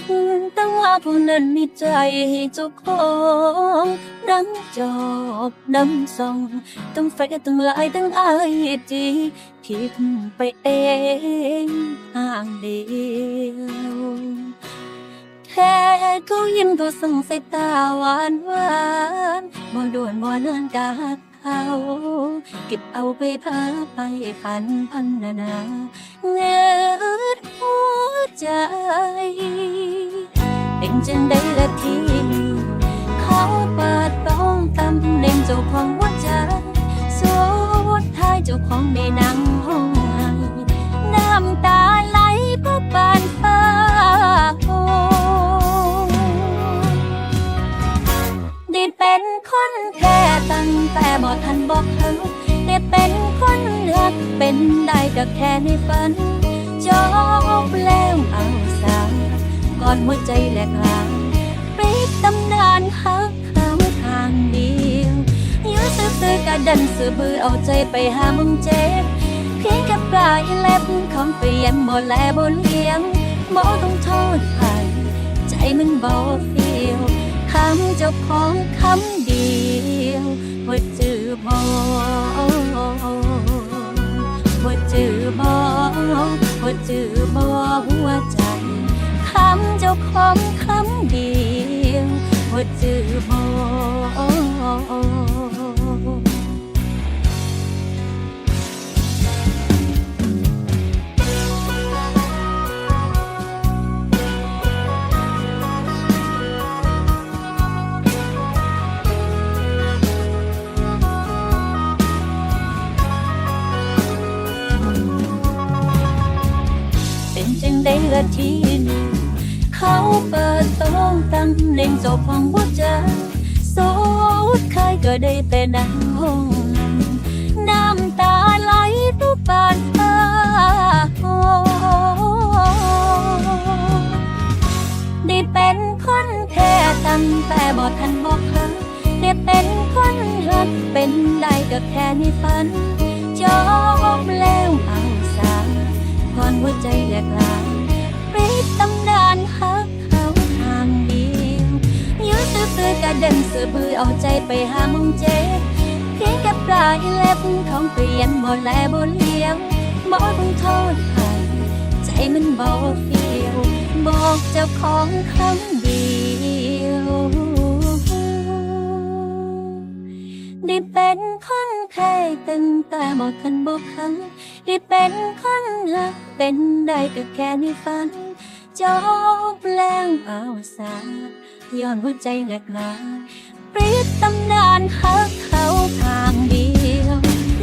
ดแต่ว่าผู้นั้นมีใจให้เจ้าของดังจอบดำส่องต้องเฟซต้องไลน์ต้องไอจีคิดไปเองทางเดียวแค่เขายิ้มก็ส่งสายตาหวานหวานบ่ด่วนบ่นานกาเขาเก็บเอาไปพาไปพันพันนานาเงดหัว ใจ เป็นจังได้ละทีเขาเปิดป้องตำแหน่งเจ้าของหัวใจสุดท้ายเจ้าของในนังห้องไห้น้ำตาไหลเพราะปานฟ้าโได้เป็นคนแค่ตั้งแต่บ่ทันบอกเขาได้เป็นคนรักเป็นได้ก็แค่ในฝัน จบแล้วเอาสาก่อนหัวใจแหลกลางปิดตำนานหักเขาทางเดียวยื้อซื้อๆกะดันซื้อบือเอาใจไปหามึงเจ็บเพียงแค่ปลายเล็บของเปลี่ยนบ่แลบ่เลี้ยงบ่ต้องโทษใครใจมันบ่ฟีลคำเจ้าของคำเดียวำเจ้าของคำเดียวว่าจือบ่เป็นจังได้ละที เปิดต้องตำแหน่งจ้าของหัวใจสุดท้ายก็ได้แต่นั่งห้องน้ำตาไหลทุกปานฟ้าโหได้เป็นคนแค่ตั้งแต่บ่ทันบอกเขาได้เป็นคนรักเป็นได้ก็แค่ในฝันจบแล้ว ซื้อๆกะเดินซื้อบือเอาใจไปหามึงเจ็บเพียงแค่ปลายเล็บของเปลี่ยนบ่แลบ่เลี้ยงบ่ต้องโทษใครใจมันบ่ฟีลบอกเจ้าของคำเดียวได้เป็นคนเคยตึงแต่บอกทันบอกคำได้เป็นคนรักเป็นได้ก็แค่ในฝัน จบแล้วเอาสาย้อนหัวใจแหลกลาปริดตำนานหักเขาทางเดียว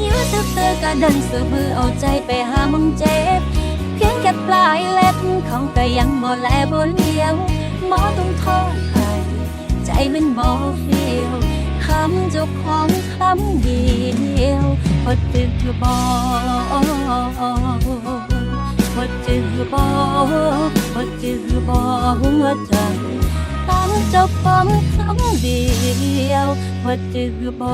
ยื้อซื้อเตือกระดันสือมือเอาใจไปหามึงเจ็บ เพียงแค่ปลายเล็บของก็ยังบ่แลบ่เลี้ยงหมอต้องทษใครใจมันบ่ฟีลคำเจ้าของคำเดียวพอจือบอพอจือบอพ ดจือบอหัวใจคำเจ้าของคำเดียวพอจือบอ